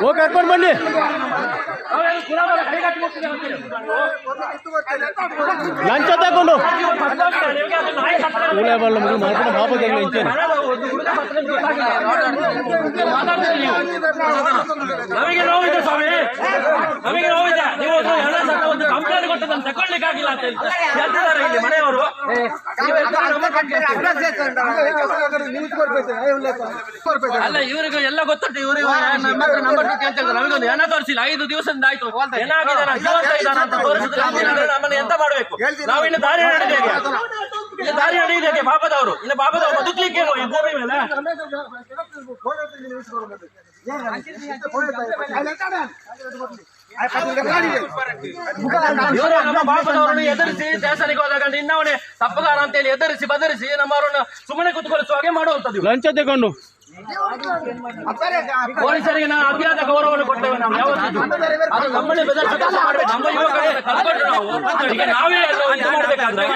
ಹೋಗಿ ಕರ್ಕೊಂಡು ಬನ್ನಿ ಲಂಚ ತಗೊಂಡು ಕೂಲೆ ಬಲ್ಲ ಮಗು ಮಾಡ್ಕೊಂಡು ಬಾಬಾ ಜಗಳ ಇಂಚೇನು ನಮಗೆ ನೋವಿದೆ ಸ್ವಾಮಿ ನಮಗೆ ನೋವಿದೆ ನೀವು ಒಂದು ಹಣ ಸಹ ಒಂದು ಕಂಪ್ಲೇಂಟ್ ಕೊಟ್ಟು ಆಗಿಲ್ಲ ಅಂತ ಹೇಳಿ ಹೇಳ್ತಿದ್ದಾರೆ ಇಲ್ಲಿ ಮನೆಯವರು ಅಲ್ಲ ಇವರಿಗೆ ಎಲ್ಲ ಗೊತ್ತುಂಟು ಇವರಿಗೆ ನಂಬರ್ ನಂಬರ್ ಕೇಳ್ತಿದ್ದಾರೆ ನಮಗೊಂದು ಏನ ತೋರಿಸಿಲ್ಲ ಐದು ದಿವಸದಿಂದ ಆಯ್ತು ಏನಾಗಿದೆ ಜೀವಂತ ಇದ್ದಾನ ಅಂತ ತೋರಿಸಿದ್ರೆ ನಮ್ಮನ್ನ- ಎಂತ ಮಾಡಬೇಕು ನಾವು ಇನ್ನು ದಾರಿ ನಡೆದೇವೆ ಇಲ್ಲಿ ದಾರಿ ನಡೆಯುವುದಕ್ಕೆ ಪಾಪದವರು ಇನ್ನು ಪಾಪದವರು ಬದುಕಲಿಕ್ಕೆ ಈ ಭೂಮಿ ಮೇಲೆ ಇವರು ನಮ್ಮ ಎದುರಿಸಿ ಸ್ಟೇಷನ್ಗೆ ಹೋದಾಗ ನಿನ್ನವನೇ ತಪ್ಪಗಾರ ಅಂತೇಳಿ ಎದುರಿಸಿ ಬದರಿಸಿ ನಮ್ಮವರನ್ನು ಸುಮ್ಮನೆ ಕುತ್ಕೊಳಿಸುವ ಹಾಗೆ ಮಾಡುವಂತದ್ದು. ಲಂಚ ತಗೊಂಡು ಪೊಲೀಸರಿಗೆ ನಾವು ಅತಿಯಾದ ಗೌರವವನ್ನು ಕೊಡ್ತೇವೆ ನಾವು ಯಾವತ್ತಿದ್ದು ಅದು ನಮ್ಮಲ್ಲಿ ಬೆದರಿಸಿ ಕೆಲಸ ಮಾಡ್ಬೇಕು. ನಮ್ಮ ಯುವಕರೇ ನಾವು ಈಗ ನಾವೇ ಎಲ್ಲ ಇದು ಮಾಡ್ಬೇಕಾದ್ರೆ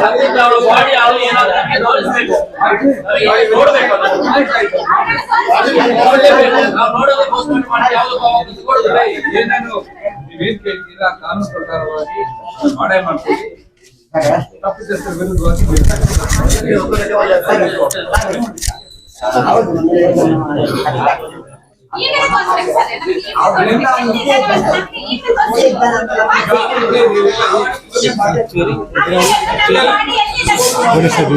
ಸದ್ಯಕ್ಕೆ ಅವಳು ಬಾಡಿ ಅವಳು ಏನಾದ್ರು ನಮ್ಗೆ ನೋಡ್ಬೇಕು ಅದನ್ನ. ನೋಡ್ಲೇಬೇಕು. ನಾವು ನೋಡೋದೇ postpone ಮಾಡಿ ಯಾವ್ದು ಇಟ್ಕೊಳ್ಳೋದಿಲ್ಲ. ಏನೇನು ನೀವೇನ್ ಕೇಳ್ತೀರಾ? ಕಾನೂನು ಪ್ರಕಾರವಾಗಿ ಮಾಡೇ ಮಾಡ್ತೀವಿ. ಪೊಲೀಸರು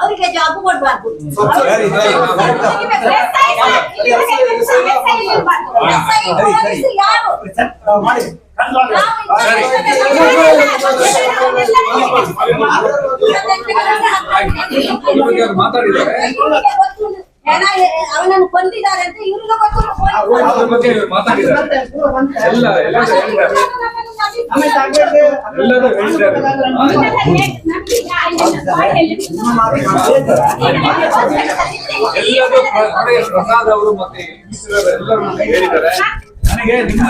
ಅವರಿಗೆ ಜಾಬ್ ಕೊಡ್ಬಾರ್ದು ಮಾತಾಡಿದ್ದಾರೆ ಅವನನ್ನು ಕೊಂದಿದ್ದಾರೆ ಅಂತ ಇವ್ರಿಗೆ ಅದ್ರ ಮಾತಾಡಿದ್ದಾರೆ ಎಲ್ಲ ಎಲ್ಲ ಹೇಳಿದ್ದಾರೆ ಎಲ್ಲರೂ ಹೇಳಿದ್ದಾರೆ ಎಲ್ಲರೂ ನನಗೆ ನಿಮ್ಮ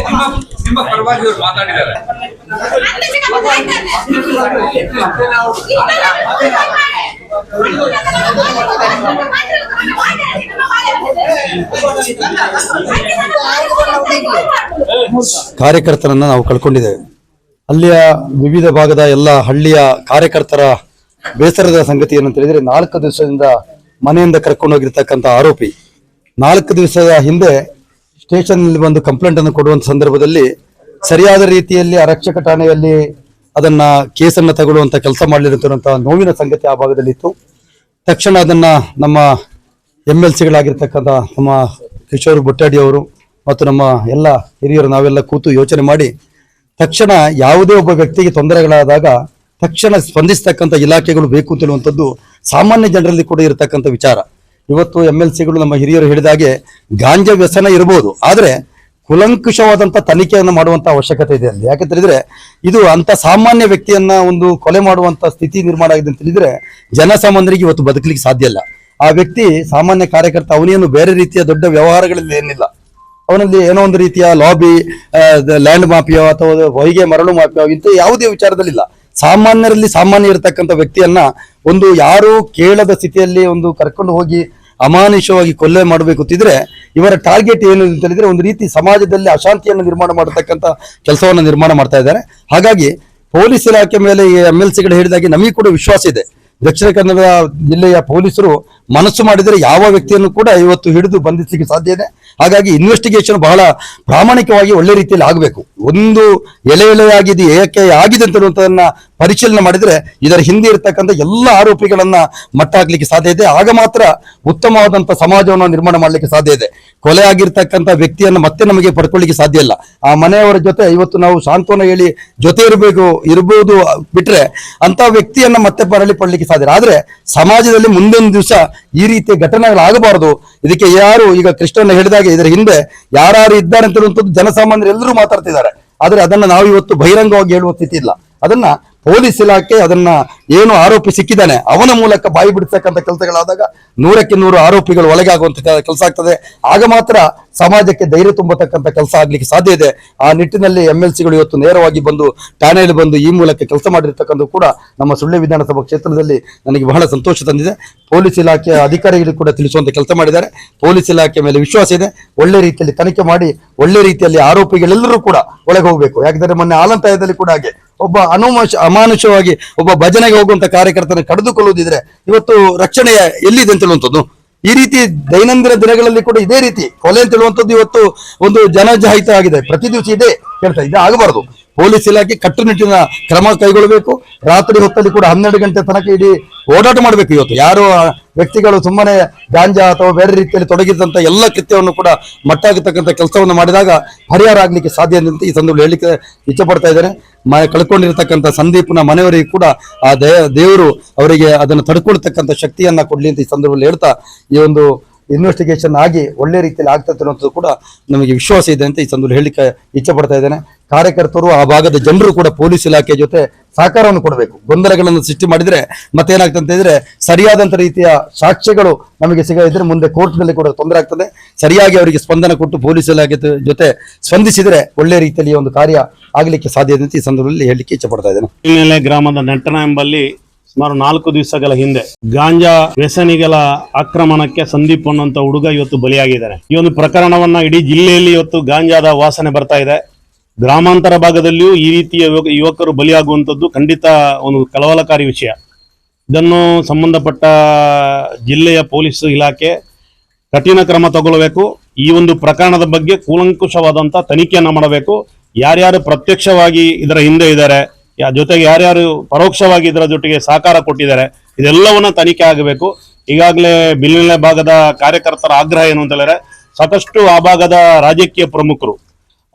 ನಿಮ್ಮ ನಿಮ್ಮ ಪರವಾಗಿ ಮಾತಾಡಿದ್ದಾರೆ ಕಾರ್ಯಕರ್ತರನ್ನ ನಾವು ಕಳ್ಕೊಂಡಿದ್ದೇವೆ. ಅಲ್ಲಿಯ ವಿವಿಧ ಭಾಗದ ಎಲ್ಲ ಹಳ್ಳಿಯ ಕಾರ್ಯಕರ್ತರ ಬೇಸರದ ಸಂಗತಿ ಏನಂತ ಹೇಳಿದ್ರೆ ನಾಲ್ಕು ದಿವಸದಿಂದ ಮನೆಯಿಂದ ಕರ್ಕೊಂಡು ಹೋಗಿರ್ತಕ್ಕಂಥ ಆರೋಪಿ. ನಾಲ್ಕು ದಿವಸದ ಹಿಂದೆ ಸ್ಟೇಷನ್ ಬಂದು ಕಂಪ್ಲೇಂಟ್ ಅನ್ನು ಕೊಡುವಂತ ಸಂದರ್ಭದಲ್ಲಿ ಸರಿಯಾದ ರೀತಿಯಲ್ಲಿ ಆರಕ್ಷಕ ಠಾಣೆಯಲ್ಲಿ ಅದನ್ನ ಕೇಸನ್ನ ತಗೊಳ್ಳುವಂತ ಕೆಲಸ ಮಾಡಲಿರುವಂತಹ ನೋವಿನ ಸಂಗತಿ ಆ ಭಾಗದಲ್ಲಿ ಇತ್ತು ತಕ್ಷಣ ಅದನ್ನ ನಮ್ಮ ಎಂ ಎಲ್ ಸಿಗಳಾಗಿರ್ತಕ್ಕಂಥ ನಮ್ಮ ಕಿಶೋರ್ ಬುಟ್ಟಾಡಿ ಅವರು ಮತ್ತು ನಮ್ಮ ಎಲ್ಲ ಹಿರಿಯರು ನಾವೆಲ್ಲ ಕೂತು ಯೋಚನೆ ಮಾಡಿ ತಕ್ಷಣ ಯಾವುದೇ ಒಬ್ಬ ವ್ಯಕ್ತಿಗೆ ತೊಂದರೆಗಳಾದಾಗ ತಕ್ಷಣ ಸ್ಪಂದಿಸ್ತಕ್ಕಂಥ ಇಲಾಖೆಗಳು ಬೇಕು ಅಂತ ಹೇಳುವಂಥದ್ದು ಸಾಮಾನ್ಯ ಜನರಲ್ಲಿ ಕೂಡ ಇರತಕ್ಕಂಥ ವಿಚಾರ. ಇವತ್ತು ಎಂ ಎಲ್ ಸಿಗಳು ನಮ್ಮ ಹಿರಿಯರು ಹೇಳಿದಾಗೆ ಗಾಂಜಾ ವ್ಯಸನ ಇರಬಹುದು, ಆದರೆ ಕುಲಂಕುಷವಾದಂಥ ತನಿಖೆಯನ್ನು ಮಾಡುವಂಥ ಅವಶ್ಯಕತೆ ಇದೆ ಅಲ್ಲಿ. ಯಾಕೆ ತಿಳಿದ್ರೆ ಇದು ಅಂತ ಸಾಮಾನ್ಯ ವ್ಯಕ್ತಿಯನ್ನ ಒಂದು ಕೊಲೆ ಮಾಡುವಂಥ ಸ್ಥಿತಿ ನಿರ್ಮಾಣ ಆಗಿದೆ ಅಂತ ತಿಳಿದ್ರೆ ಜನಸಾಮಾನ್ಯರಿಗೆ ಇವತ್ತು ಬದುಕಲಿಕ್ಕೆ ಸಾಧ್ಯ ಇಲ್ಲ. ಆ ವ್ಯಕ್ತಿ ಸಾಮಾನ್ಯ ಕಾರ್ಯಕರ್ತ ಅವನೇನು ಬೇರೆ ರೀತಿಯ ದೊಡ್ಡ ವ್ಯವಹಾರಗಳಲ್ಲಿ ಏನಿಲ್ಲ. ಅವನಲ್ಲಿ ಏನೋ ಒಂದು ರೀತಿಯ ಲಾಬಿ ಲ್ಯಾಂಡ್ ಮಾಫಿಯೋ ಅಥವಾ ಹೊಯಿಗೆ ಮರಳು ಮಾಫಿಯೋ ಇಂಥ ಯಾವುದೇ ವಿಚಾರದಲ್ಲಿಲ್ಲ. ಸಾಮಾನ್ಯರಲ್ಲಿ ಸಾಮಾನ್ಯ ಇರತಕ್ಕಂಥ ವ್ಯಕ್ತಿಯನ್ನ ಒಂದು ಯಾರು ಕೇಳದ ಸ್ಥಿತಿಯಲ್ಲಿ ಒಂದು ಕರ್ಕೊಂಡು ಹೋಗಿ ಅಮಾನುಷವಾಗಿ ಕೊಲ್ಲೆ ಮಾಡಬೇಕು ಅಂತಿದ್ರೆ ಇವರ ಟಾರ್ಗೆಟ್ ಏನು ಅಂತ ಹೇಳಿದ್ರೆ ಒಂದು ರೀತಿ ಸಮಾಜದಲ್ಲಿ ಅಶಾಂತಿಯನ್ನು ನಿರ್ಮಾಣ ಮಾಡತಕ್ಕಂಥ ಕೆಲಸವನ್ನು ನಿರ್ಮಾಣ ಮಾಡ್ತಾ ಇದ್ದಾರೆ. ಹಾಗಾಗಿ ಪೊಲೀಸ್ ಇಲಾಖೆ ಮೇಲೆ ಎಂ ಎಲ್ ಸಿಗಳು ಹೇಳಿದಾಗೆ ನಮಗೆ ಕೂಡ ವಿಶ್ವಾಸ ಇದೆ. ದಕ್ಷಿಣ ಕನ್ನಡ ಜಿಲ್ಲೆಯ ಪೊಲೀಸರು ಮನಸ್ಸು ಮಾಡಿದರೆ ಯಾವ ವ್ಯಕ್ತಿಯನ್ನು ಕೂಡ ಇವತ್ತು ಹಿಡಿದು ಬಂಧಿಸಲಿಕ್ಕೆ ಸಾಧ್ಯ ಇದೆ. ಹಾಗಾಗಿ ಇನ್ವೆಸ್ಟಿಗೇಷನ್ ಬಹಳ ಪ್ರಾಮಾಣಿಕವಾಗಿ ಒಳ್ಳೆ ರೀತಿಯಲ್ಲಿ ಆಗಬೇಕು. ಒಂದು ಎಲೆ ಎಲೆಯಾಗಿದೆ, ಏಕೆ ಆಗಿದೆ ಅಂತ ಹೇಳುವಂಥದ್ದನ್ನ ಪರಿಶೀಲನೆ ಮಾಡಿದರೆ ಇದರ ಹಿಂದೆ ಇರತಕ್ಕಂಥ ಎಲ್ಲ ಆರೋಪಿಗಳನ್ನ ಮಟ್ಟ ಹಾಕ್ಲಿಕ್ಕೆ ಸಾಧ್ಯ ಇದೆ. ಆಗ ಮಾತ್ರ ಉತ್ತಮವಾದಂಥ ಸಮಾಜವನ್ನು ನಿರ್ಮಾಣ ಮಾಡಲಿಕ್ಕೆ ಸಾಧ್ಯ ಇದೆ. ಕೊಲೆ ಆಗಿರ್ತಕ್ಕಂಥ ವ್ಯಕ್ತಿಯನ್ನು ಮತ್ತೆ ನಮಗೆ ಪಡ್ಕೊಳ್ಳಿಕ್ಕೆ ಸಾಧ್ಯ ಇಲ್ಲ. ಆ ಮನೆಯವರ ಜೊತೆ ಇವತ್ತು ನಾವು ಸಾಂತ್ವನ ಹೇಳಿ ಜೊತೆ ಇರಬೇಕು ಇರಬಹುದು ಬಿಟ್ರೆ ಅಂತ ವ್ಯಕ್ತಿಯನ್ನ ಮತ್ತೆ ಬರಲಿ ಪಡ್ಲಿಕ್ಕೆ ಸಾಧ್ಯ ಆದ್ರೆ ಸಮಾಜದಲ್ಲಿ ಮುಂದೊಂದು ದಿವಸ ಈ ರೀತಿಯ ಘಟನೆಗಳಾಗಬಾರದು. ಇದಕ್ಕೆ ಯಾರು ಈಗ ಕೃಷ್ಣನ ಹೇಳಿದಾಗ ಇದರ ಹಿಂದೆ ಯಾರು ಇದ್ದಾರೆ ಅಂತ ಜನಸಾಮಾನ್ಯರು ಎಲ್ಲರೂ ಮಾತಾಡ್ತಿದ್ದಾರೆ. ಆದ್ರೆ ಅದನ್ನ ನಾವು ಇವತ್ತು ಬಹಿರಂಗವಾಗಿ ಹೇಳುವ ಸ್ಥಿತಿ ಇಲ್ಲ ಅದನ್ನ ಪೊಲೀಸ್ ಇಲಾಖೆ ಅದನ್ನ ಏನು ಆರೋಪಿ ಸಿಕ್ಕಿದ್ದಾನೆ. ಅವನ ಮೂಲಕ ಬಾಯಿ ಬಿಡ್ತಕ್ಕಂಥ ಕೆಲಸಗಳಾದಾಗ ನೂರಕ್ಕೆ ನೂರು ಆರೋಪಿಗಳು ಒಳಗಾಗುವಂತ ಕೆಲಸ ಆಗ್ತದೆ. ಆಗ ಮಾತ್ರ ಸಮಾಜಕ್ಕೆ ಧೈರ್ಯ ತುಂಬತಕ್ಕಂಥ ಕೆಲಸ ಆಗ್ಲಿಕ್ಕೆ ಸಾಧ್ಯ ಇದೆ. ಆ ನಿಟ್ಟಿನಲ್ಲಿ ಎಂ ಎಲ್ ಸಿಗಳು ಇವತ್ತು ನೇರವಾಗಿ ಬಂದು, ಠಾಣೆಯಲ್ಲಿ ಬಂದು ಈ ಮೂಲಕ ಕೆಲಸ ಮಾಡಿರ್ತಕ್ಕಂಥ ಕೂಡ ನಮ್ಮ ಸುಳ್ಳೆ ವಿಧಾನಸಭಾ ಕ್ಷೇತ್ರದಲ್ಲಿ ನನಗೆ ಬಹಳ ಸಂತೋಷ ತಂದಿದೆ. ಪೊಲೀಸ್ ಇಲಾಖೆಯ ಅಧಿಕಾರಿಗಳು ಕೂಡ ತಿಳಿಸುವಂತ ಕೆಲಸ ಮಾಡಿದ್ದಾರೆ. ಪೊಲೀಸ್ ಇಲಾಖೆ ಮೇಲೆ ವಿಶ್ವಾಸ ಇದೆ. ಒಳ್ಳೆ ರೀತಿಯಲ್ಲಿ ತನಿಖೆ ಮಾಡಿ, ಒಳ್ಳೆ ರೀತಿಯಲ್ಲಿ ಆರೋಪಿಗಳೆಲ್ಲರೂ ಕೂಡ ಒಳಗೆ ಹೋಗಬೇಕು ಯಾಕಂದ್ರೆ ಮೊನ್ನೆ ಆಲಂತಾಯದಲ್ಲಿ ಕೂಡ ಹಾಗೆ. ಒಬ್ಬ ಅನುಮಾನ ಅಮಾನುಷವಾಗಿ ಒಬ್ಬ ಭಜನೆಗೆ ಹೋಗುವಂತ ಕಾರ್ಯಕರ್ತನ ಕಡಿದುಕೊಳ್ಳುವುದಿದ್ರೆ ಇವತ್ತು ರಕ್ಷಣೆ ಎಲ್ಲಿದೆ ಅಂತ ಹೇಳುವಂಥದ್ದು? ಈ ರೀತಿ ದೈನಂದಿನ ದಿನಗಳಲ್ಲಿ ಕೂಡ ಇದೇ ರೀತಿ ಕೊಲೆ ಅಂತ ಹೇಳುವಂಥದ್ದು ಇವತ್ತು ಒಂದು ಜನಜಾಹಿತ ಆಗಿದೆ. ಪ್ರತಿ ದಿವಸ ಇದೆ ಹೇಳ್ತಾ ಇದೆ ಆಗಬಾರದು. ಪೊಲೀಸ್ ಇಲಾಖೆ ಕಟ್ಟುನಿಟ್ಟಿನ ಕ್ರಮ ಕೈಗೊಳ್ಳಬೇಕು. ರಾತ್ರಿ ಹೊತ್ತಲ್ಲಿ ಕೂಡ ಹನ್ನೆರಡು ಗಂಟೆ ತನಕ ಇಡೀ ಓಡಾಟ ಮಾಡಬೇಕು ಇವತ್ತು. ಯಾರು ವ್ಯಕ್ತಿಗಳು ಸುಮ್ಮನೆ ಗಾಂಜಾ ಅಥವಾ ಬೇರೆ ರೀತಿಯಲ್ಲಿ ತೊಡಗಿದಂತ ಎಲ್ಲ ಕೃತ್ಯವನ್ನು ಕೂಡ ಮಟ್ಟಾಗತಕ್ಕಂಥ ಕೆಲಸವನ್ನು ಮಾಡಿದಾಗ ಪರಿಹಾರ ಆಗಲಿಕ್ಕೆ ಸಾಧ್ಯ ಅಂತ ಈ ಸಂದರ್ಭದಲ್ಲಿ ಹೇಳಲಿಕ್ಕೆ ಇಚ್ಛಪಡ್ತಾ ಇದ್ದೇನೆ. ಮ ಕಳ್ಕೊಂಡಿರ್ತಕ್ಕಂಥ ಸಂದೀಪ್ನ ಮನೆಯವರಿಗೆ ಕೂಡ ಆ ದೇವರು ಅವರಿಗೆ ಅದನ್ನು ತಡ್ಕೊಳ್ತಕ್ಕಂಥ ಶಕ್ತಿಯನ್ನ ಕೊಡ್ಲಿ ಅಂತ ಈ ಸಂದರ್ಭದಲ್ಲಿ ಹೇಳ್ತಾ ಈ ಒಂದು ಇನ್ವೆಸ್ಟಿಗೇಷನ್ ಆಗಿ ಒಳ್ಳೆ ರೀತಿಯಲ್ಲಿ ಆಗ್ತದೆ ಅನ್ನೋದು ಕೂಡ ನಮಗೆ ವಿಶ್ವಾಸ ಇದೆ ಅಂತ ಈ ಸಂದರ್ಭದಲ್ಲಿ ಹೇಳಲಿಕ್ಕೆ ಇಚ್ಛೆ ಪಡ್ತಾ ಇದ್ದೇನೆ. ಕಾರ್ಯಕರ್ತರು ಆ ಭಾಗದ ಜನರು ಕೂಡ ಪೊಲೀಸ್ ಇಲಾಖೆ ಜೊತೆ ಸಹಕಾರವನ್ನು ಕೊಡಬೇಕು. ಗೊಂದಲಗಳನ್ನು ಸೃಷ್ಟಿ ಮಾಡಿದರೆ ಅಂತ ಇದ್ರೆ ಸರಿಯಾದಂತ ರೀತಿಯ ಸಾಕ್ಷ್ಯಗಳು ನಮಗೆ ಸಿಗದಿದ್ರೆ ಮುಂದೆ ಕೋರ್ಟ್ನಲ್ಲಿ ಕೂಡ ತೊಂದರೆ ಆಗ್ತದೆ. ಸರಿಯಾಗಿ ಅವರಿಗೆ ಸ್ಪಂದನ ಕೊಟ್ಟು ಪೊಲೀಸ್ ಇಲಾಖೆ ಜೊತೆ ಸ್ಪಂದಿಸಿದ್ರೆ ಒಳ್ಳೆ ರೀತಿಯಲ್ಲಿ ಒಂದು ಕಾರ್ಯ ಆಗಲಿಕ್ಕೆ ಸಾಧ್ಯ ಅಂತ ಈ ಸಂದರ್ಭದಲ್ಲಿ ಹೇಳಲಿಕ್ಕೆ ಇಚ್ಛೆ ಪಡ್ತಾ ಇದ್ದೇನೆ. ಗ್ರಾಮದ ನೆಂಟನ ಎಂಬಲ್ಲಿ ಸುಮಾರು ನಾಲ್ಕು ದಿವಸಗಳ ಹಿಂದೆ ಗಾಂಜಾ ವ್ಯಸನಿಗಳ ಆಕ್ರಮಣಕ್ಕೆ ಸಂದೀಪ್ ಅನ್ನುವಂತ ಹುಡುಗ ಇವತ್ತು ಬಲಿಯಾಗಿದ್ದಾರೆ. ಈ ಒಂದು ಪ್ರಕರಣವನ್ನ ಇಡೀ ಜಿಲ್ಲೆಯಲ್ಲಿ ಇವತ್ತು ಗಾಂಜಾದ ವಾಸನೆ ಬರ್ತಾ ಇದೆ. ಗ್ರಾಮಾಂತರ ಭಾಗದಲ್ಲಿಯೂ ಈ ರೀತಿಯ ಯುವಕ- ಯುವಕರು ಬಲಿಯಾಗುವಂಥದ್ದು ಖಂಡಿತ ಒಂದು ಕಳವಳಕಾರಿ ವಿಷಯ. ಇದನ್ನು ಸಂಬಂಧಪಟ್ಟ ಜಿಲ್ಲೆಯ ಪೊಲೀಸ್ ಇಲಾಖೆ ಕಠಿಣ ಕ್ರಮ ತಗೊಳ್ಳಬೇಕು ಈ ಒಂದು ಪ್ರಕರಣದ ಬಗ್ಗೆ ಕೂಲಂಕುಷವಾದಂಥ ತನಿಖೆಯನ್ನು ಮಾಡಬೇಕು. ಯಾರ್ಯಾರು ಪ್ರತ್ಯಕ್ಷವಾಗಿ ಇದರ ಹಿಂದೆ ಇದ್ದಾರೆ ಜೊತೆಗೆ ಯಾರ್ಯಾರು ಪರೋಕ್ಷವಾಗಿ ಇದರ ಜೊತೆಗೆ ಸಹಕಾರ ಕೊಟ್ಟಿದ್ದಾರೆ, ಇದೆಲ್ಲವನ್ನ ತನಿಖೆ ಆಗಬೇಕು. ಈಗಾಗಲೇ ಬಿಲ್ಲಿನ ಭಾಗದ ಕಾರ್ಯಕರ್ತರ ಆಗ್ರಹ ಏನು ಅಂತ ಹೇಳಿದ್ರೆ, ಸಾಕಷ್ಟು ಆ ಭಾಗದ ರಾಜಕೀಯ ಪ್ರಮುಖರು,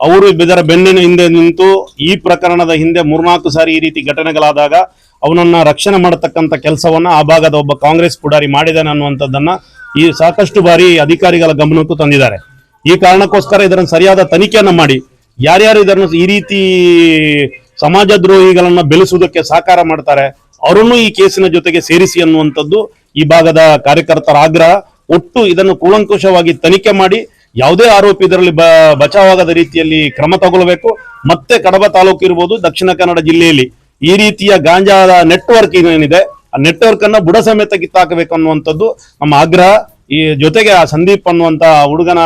ಅವರು ಇದರ ಬೆನ್ನಿನ ಹಿಂದೆ ನಿಂತು ಈ ಪ್ರಕರಣದ ಹಿಂದೆ ಮೂರ್ನಾಲ್ಕು ಸಾರಿ ಈ ರೀತಿ ಘಟನೆಗಳಾದಾಗ ಅವನನ್ನ ರಕ್ಷಣೆ ಮಾಡತಕ್ಕಂಥ ಕೆಲಸವನ್ನ ಆ ಭಾಗದ ಒಬ್ಬ ಕಾಂಗ್ರೆಸ್ ಪುಡಾರಿ ಮಾಡಿದ್ದಾನೆ ಅನ್ನುವಂಥದ್ದನ್ನ ಈ ಸಾಕಷ್ಟು ಬಾರಿ ಅಧಿಕಾರಿಗಳ ಗಮನಕ್ಕೂ ತಂದಿದ್ದಾರೆ. ಈ ಕಾರಣಕ್ಕೋಸ್ಕರ ಇದರ ಸರಿಯಾದ ತನಿಖೆಯನ್ನು ಮಾಡಿ, ಯಾರ್ಯಾರು ಇದನ್ನು ಈ ರೀತಿ ಸಮಾಜ ದ್ರೋಹಿಗಳನ್ನ ಬೆಳೆಸುವುದಕ್ಕೆ ಸಹಕಾರ ಮಾಡ್ತಾರೆ. ಅವರನ್ನು ಈ ಕೇಸಿನ ಜೊತೆಗೆ ಸೇರಿಸಿ ಅನ್ನುವಂಥದ್ದು ಈ ಭಾಗದ ಕಾರ್ಯಕರ್ತರ ಆಗ್ರಹ. ಒಟ್ಟು ಇದನ್ನು ಕೂಲಂಕುಷವಾಗಿ ತನಿಖೆ ಮಾಡಿ ಯಾವುದೇ ಆರೋಪಿ ಇದರಲ್ಲಿ ಬಚಾವಾಗದ ರೀತಿಯಲ್ಲಿ ಕ್ರಮ ತಗೊಳ್ಬೇಕು. ಮತ್ತೆ ಕಡಬ ತಾಲೂಕು ಇರ್ಬೋದು, ದಕ್ಷಿಣ ಕನ್ನಡ ಜಿಲ್ಲೆಯಲ್ಲಿ. ಈ ರೀತಿಯ ಗಾಂಜಾದ ನೆಟ್ವರ್ಕ್ ಏನಿದೆ, ಆ ನೆಟ್ವರ್ಕ್ ಅನ್ನ ಬುಡ ಸಮೇತ ಕಿತ್ತಾಕಬೇಕು ಅನ್ನುವಂಥದ್ದು ನಮ್ಮ ಆಗ್ರಹ. ಈ ಜೊತೆಗೆ ಆ ಸಂದೀಪ್ ಅನ್ನುವಂತ ಹುಡುಗನ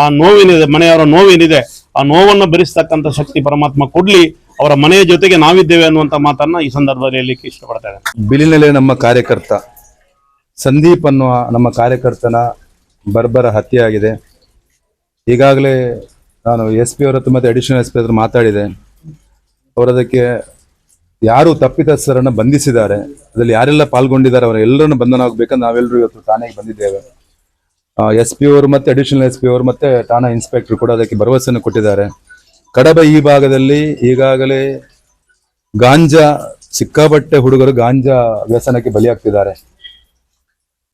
ಆ ನೋವೇನಿದೆ, ಮನೆಯವರ ನೋವೇನಿದೆ. ಆ ನೋವನ್ನು ಭರಿಸ್ತಕ್ಕಂಥ ಶಕ್ತಿ ಪರಮಾತ್ಮ ಕೊಡ್ಲಿ. ಅವರ ಮನೆಯ ಜೊತೆಗೆ ನಾವಿದ್ದೇವೆ ಅನ್ನುವಂತ ಮಾತನ್ನ ಈ ಸಂದರ್ಭದಲ್ಲಿ ಹೇಳಲಿಕ್ಕೆ ಇಷ್ಟಪಡ್ತಾರೆ ಬಿಲಿನಲೆ ನಮ್ಮ ಕಾರ್ಯಕರ್ತ, ಸಂದೀಪ್ ಅನ್ನುವ ನಮ್ಮ ಕಾರ್ಯಕರ್ತನ ಬರ್ಬರ ಹತ್ಯೆ ಆಗಿದೆ ಈಗಾಗಲೇ ನಾನು ಎಸ್ ಪಿ ಅವರ ಹತ್ರ ಮತ್ತೆ ಅಡಿಷನಲ್ ಎಸ್ ಪಿ ಹತ್ರ ಮಾತಾಡಿದೆ. ಅವರದಕ್ಕೆ ಯಾರು ತಪ್ಪಿತಸ್ಥರನ್ನು ಬಂಧಿಸಿದ್ದಾರೆ, ಅದರಲ್ಲಿ ಯಾರೆಲ್ಲ ಪಾಲ್ಗೊಂಡಿದ್ದಾರೆ, ಅವರೆಲ್ಲರನ್ನು ಬಂಧನ ಆಗಬೇಕಂತ ನಾವೆಲ್ಲರೂ ಇವತ್ತು ಠಾಣೆಗೆ ಬಂದಿದ್ದೇವೆ. ಎಸ್ ಪಿ ಅವರು ಮತ್ತೆ ಅಡಿಷನಲ್ ಎಸ್ ಪಿ ಅವರು ಮತ್ತೆ ಠಾಣಾ ಇನ್ಸ್ಪೆಕ್ಟರ್ ಕೂಡ ಅದಕ್ಕೆ ಭರವಸೆಯನ್ನು ಕೊಟ್ಟಿದ್ದಾರೆ. ಕಡಬ ಈ ಭಾಗದಲ್ಲಿ ಈಗಾಗಲೇ ಗಾಂಜಾ, ಸಿಕ್ಕಾಪಟ್ಟೆ ಹುಡುಗರು ಗಾಂಜಾ ವ್ಯಸನಕ್ಕೆ ಬಲಿಯಾಗ್ತಿದ್ದಾರೆ.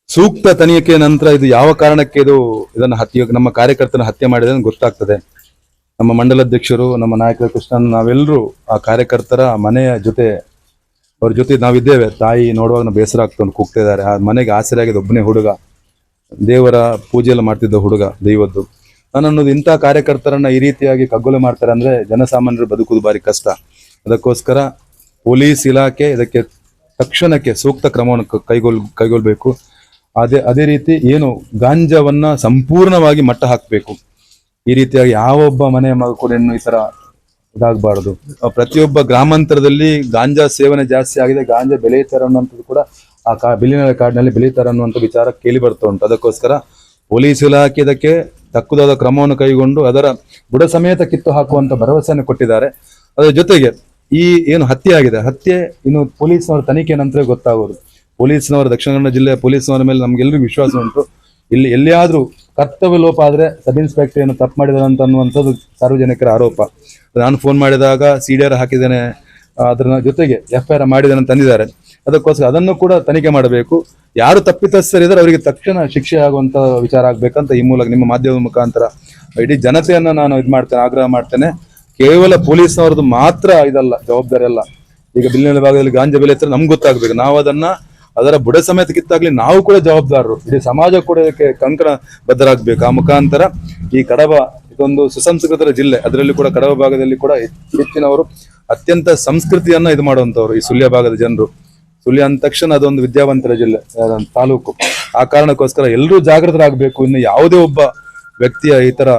ಸೂಕ್ತ ತನಿಖೆ ನಂತರ ಇದು ಯಾವ ಕಾರಣಕ್ಕೆ ಇದು ಇದನ್ನು ಹತ್ಯೆ, ನಮ್ಮ ಕಾರ್ಯಕರ್ತನ ಹತ್ಯೆ ಮಾಡಿದೆ ಅಂತ ಗೊತ್ತಾಗ್ತದೆ. ನಮ್ಮ ಮಂಡಲಾಧ್ಯಕ್ಷರು ನಮ್ಮ ನಾಯಕ ಕೃಷ್ಣನ್, ನಾವೆಲ್ಲರೂ ಆ ಕಾರ್ಯಕರ್ತರ ಮನೆಯ ಜೊತೆ, ಅವ್ರ ಜೊತೆ ನಾವಿದ್ದೇವೆ. ತಾಯಿ ನೋಡುವಾಗ ನಾವು ಬೇಸರ ಆಗ್ತದೆ ಕೂಗ್ತಾ ಇದ್ದಾರೆ. ಆ ಮನೆಗೆ ಆಸರೆ ಆಗಿದೆ ಒಬ್ಬನೇ ಹುಡುಗ, ದೇವರ ಪೂಜೆ ಎಲ್ಲ ಮಾಡ್ತಿದ್ದ ಹುಡುಗ, ದೈವದ್ದು. ನಾನು ಅನ್ನೋದು ಇಂಥ ಕಾರ್ಯಕರ್ತರನ್ನ ಈ ರೀತಿಯಾಗಿ ಕಗ್ಗೊಲೆ ಮಾಡ್ತಾರೆ ಅಂದ್ರೆ ಜನಸಾಮಾನ್ಯರು ಬದುಕುದು ಬಾರಿ ಕಷ್ಟ. ಅದಕ್ಕೋಸ್ಕರ ಪೊಲೀಸ್ ಇಲಾಖೆ ಇದಕ್ಕೆ ತಕ್ಷಣಕ್ಕೆ ಸೂಕ್ತ ಕ್ರಮವನ್ನು ಕೈಗೊಳ್, ಕೈಗೊಳ್ಬೇಕು. ಅದೇ ಅದೇ ರೀತಿ ಏನು ಗಾಂಜಾವನ್ನ ಸಂಪೂರ್ಣವಾಗಿ ಮಟ್ಟ ಹಾಕಬೇಕು. ಈ ರೀತಿಯಾಗಿ ಯಾವೊಬ್ಬ ಮನೆ ಮಗ ಕೂಡ ಇನ್ನು ಈ ತರ ಇದಾಗಬಾರದು. ಪ್ರತಿಯೊಬ್ಬ ಗ್ರಾಮಾಂತರದಲ್ಲಿ ಗಾಂಜಾ ಸೇವನೆ ಜಾಸ್ತಿ ಆಗಿದೆ, ಗಾಂಜಾ ಬೆಳೆಯುತ್ತಾರೆ ಅನ್ನುವಂಥದ್ದು ಕೂಡ ಆ ಕಾ ಬಿಲಿನ ಕಾಡಿನಲ್ಲಿ ಬೆಳೀತಾರೆ ಅನ್ನುವಂಥ ವಿಚಾರ ಕೇಳಿ ಬರ್ತಾ ಉಂಟು. ಅದಕ್ಕೋಸ್ಕರ ಪೊಲೀಸ್ ಇಲಾಖೆ ಇದಕ್ಕೆ ತಕ್ಕುದಾದ ಕ್ರಮವನ್ನು ಕೈಗೊಂಡು ಅದರ ಬುಡ ಸಮೇತ ಕಿತ್ತು ಹಾಕುವಂತ ಭರವಸೆಯನ್ನು ಕೊಟ್ಟಿದ್ದಾರೆ. ಅದರ ಜೊತೆಗೆ ಈ ಏನು ಹತ್ಯೆ ಆಗಿದೆ, ಹತ್ಯೆ ಇನ್ನು ಪೊಲೀಸ್ನವರ ತನಿಖೆ ನಂತರ ಗೊತ್ತಾಗೋದು. ಪೊಲೀಸ್ನವರು, ದಕ್ಷಿಣ ಕನ್ನಡ ಜಿಲ್ಲೆಯ ಪೊಲೀಸ್ನವರ ಮೇಲೆ ನಮ್ಗೆಲ್ಲರಿಗೂ ವಿಶ್ವಾಸ ಉಂಟು. ಇಲ್ಲಿ ಎಲ್ಲಿಯಾದ್ರೂ ಕರ್ತವ್ಯ ಲೋಪ ಆದ್ರೆ ಸಬ್ ಇನ್ಸ್ಪೆಕ್ಟರ್ ಏನು ತಪ್ಪು ಮಾಡಿದಾರೆ ಅಂತ ಅನ್ನುವಂಥದ್ದು ಸಾರ್ವಜನಿಕರ ಆರೋಪ. ನಾನು ಫೋನ್ ಮಾಡಿದಾಗ ಸಿ ಡಿ ಆರ್ ಹಾಕಿದ್ದೇನೆ. ಅದರ ಜೊತೆಗೆ ಎಫ್ ಐ ಆರ್ ತಂದಿದ್ದಾರೆ. ಅದಕ್ಕೋಸ್ಕರ ಅದನ್ನು ಕೂಡ ತನಿಖೆ ಮಾಡಬೇಕು. ಯಾರು ತಪ್ಪಿತಸ್ಥರಿದ್ದಾರೆ ಅವರಿಗೆ ತಕ್ಷಣ ಶಿಕ್ಷೆ ಆಗುವಂತ ವಿಚಾರ ಆಗ್ಬೇಕಂತ ಈ ಮೂಲಕ ನಿಮ್ಮ ಮಾಧ್ಯಮದ ಮುಖಾಂತರ ಇಡೀ ಜನತೆಯನ್ನ ನಾನು ಇದು ಮಾಡ್ತೇನೆ, ಆಗ್ರಹ ಮಾಡ್ತೇನೆ. ಕೇವಲ ಪೊಲೀಸ್ನವ್ರದ್ದು ಮಾತ್ರ ಇದಲ್ಲ, ಜವಾಬ್ದಾರಿ ಅಲ್ಲ. ಈಗ ಬಿಲ್ಲಿನ ಭಾಗದಲ್ಲಿ ಗಾಂಜಾ ಬೆಲೆ ಹತ್ರ ನಮ್ಗೆ ಗೊತ್ತಾಗ್ಬೇಕು. ನಾವು ಅದನ್ನ ಅದರ ಬುಡ ಸಮೇತ ಕಿತ್ತಾಗ್ಲಿ ನಾವು ಕೂಡ ಜವಾಬ್ದಾರರು. ಇಡೀ ಸಮಾಜ ಕೂಡ ಇದಕ್ಕೆ ಕಂಕಣ ಬದ್ಧರಾಗ್ಬೇಕು. ಆ ಮುಖಾಂತರ ಈ ಕಡಬ, ಇದೊಂದು ಸುಸಂಸ್ಕೃತರ ಜಿಲ್ಲೆ. ಅದರಲ್ಲಿ ಕೂಡ ಕಡಬ ಭಾಗದಲ್ಲಿ ಕೂಡ ಹೆಚ್ಚ್- ಹೆಚ್ಚಿನವರು ಅತ್ಯಂತ ಸಂಸ್ಕೃತಿಯನ್ನ ಇದು ಮಾಡುವಂತವ್ರು ಈ ಸುಳ್ಯ ಭಾಗದ ಜನರು. ಸುಳ್ಯ ಅಂದ ತಕ್ಷಣ ಅದೊಂದು ವಿದ್ಯಾವಂತರ ಜಿಲ್ಲೆ ತಾಲೂಕು. ಆ ಕಾರಣಕ್ಕೋಸ್ಕರ ಎಲ್ಲರೂ ಜಾಗೃತರಾಗಬೇಕು ಇನ್ನು ಯಾವುದೇ ಒಬ್ಬ ವ್ಯಕ್ತಿಯ ಈ ತರ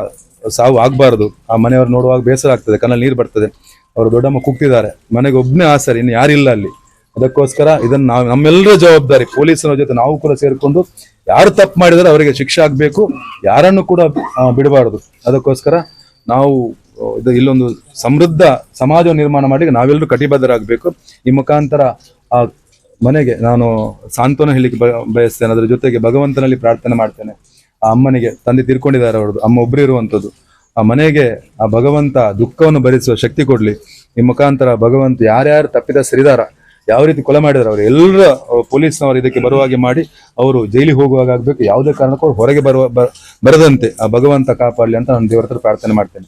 ಸಾವು ಆಗಬಾರ್ದು. ಆ ಮನೆಯವರು ನೋಡುವಾಗ ಬೇಸರ ಆಗ್ತದೆ, ಕಣ್ಣಲ್ಲಿ ನೀರು ಬರ್ತದೆ. ಅವರು ದೊಡ್ಡಮ್ಮ ಕೂಗ್ತಿದ್ದಾರೆ. ಮನೆಗೆ ಒಬ್ಬನೇ ಆಸರೆ, ಇನ್ನು ಯಾರಿಲ್ಲ ಅಲ್ಲಿ. ಅದಕ್ಕೋಸ್ಕರ ಇದನ್ನ ನಾವು ನಮ್ಮೆಲ್ಲರ ಜವಾಬ್ದಾರಿ, ಪೊಲೀಸರ ಜೊತೆ ನಾವು ಕೂಡ ಸೇರಿಕೊಂಡು ಯಾರು ತಪ್ಪು ಮಾಡಿದರೆ ಅವರಿಗೆ ಶಿಕ್ಷೆ ಆಗ್ಬೇಕು, ಯಾರನ್ನು ಕೂಡ ಬಿಡಬಾರದು. ಅದಕ್ಕೋಸ್ಕರ ನಾವು ಇದು ಇಲ್ಲೊಂದು ಸಮೃದ್ಧ ಸಮಾಜ ನಿರ್ಮಾಣ ಮಾಡಿ ನಾವೆಲ್ಲರೂ ಕಟಿಬದ್ಧರಾಗಬೇಕು. ಈ ಮುಖಾಂತರ ಆ ಮನೆಗೆ ನಾನು ಸಾಂತ್ವನ ಹೇಳಿಕ್ಕೆ ಬಯಸ್ತೇನೆ, ಅದರ ಜೊತೆಗೆ ಭಗವಂತನಲ್ಲಿ ಪ್ರಾರ್ಥನೆ ಮಾಡ್ತೇನೆ. ಆ ಅಮ್ಮನಿಗೆ, ತಂದೆ ತೀರ್ಕೊಂಡಿದ್ದಾರೆ ಅವ್ರದ್ದು, ಅಮ್ಮ ಒಬ್ಬರು ಇರುವಂಥದ್ದು. ಆ ಮನೆಗೆ ಆ ಭಗವಂತ ದುಃಖವನ್ನು ಭರಿಸುವ ಶಕ್ತಿ ಕೊಡ್ಲಿ. ಈ ಮುಖಾಂತರ ಭಗವಂತ ಯಾರ್ಯಾರು ತಪ್ಪಿದಸ್ಥರಿದಾರ ಯಾವ ರೀತಿ ಕೊಲೆ ಮಾಡಿದಾರೆ, ಅವರು ಎಲ್ಲರ ಪೊಲೀಸ್ನವರು ಇದಕ್ಕೆ ಬರುವ ಹಾಗೆ ಮಾಡಿ ಅವರು ಜೈಲಿಗೆ ಹೋಗುವಾಗ ಆಗಬೇಕು, ಯಾವುದೇ ಕಾರಣಕ್ಕೂ ಹೊರಗೆ ಬರುವ ಬರದಂತೆ ಆ ಭಗವಂತ ಕಾಪಾಡಲಿ ಅಂತ ನಾನು ದೇವರ ಹತ್ರ ಪ್ರಾರ್ಥನೆ ಮಾಡ್ತೇನೆ.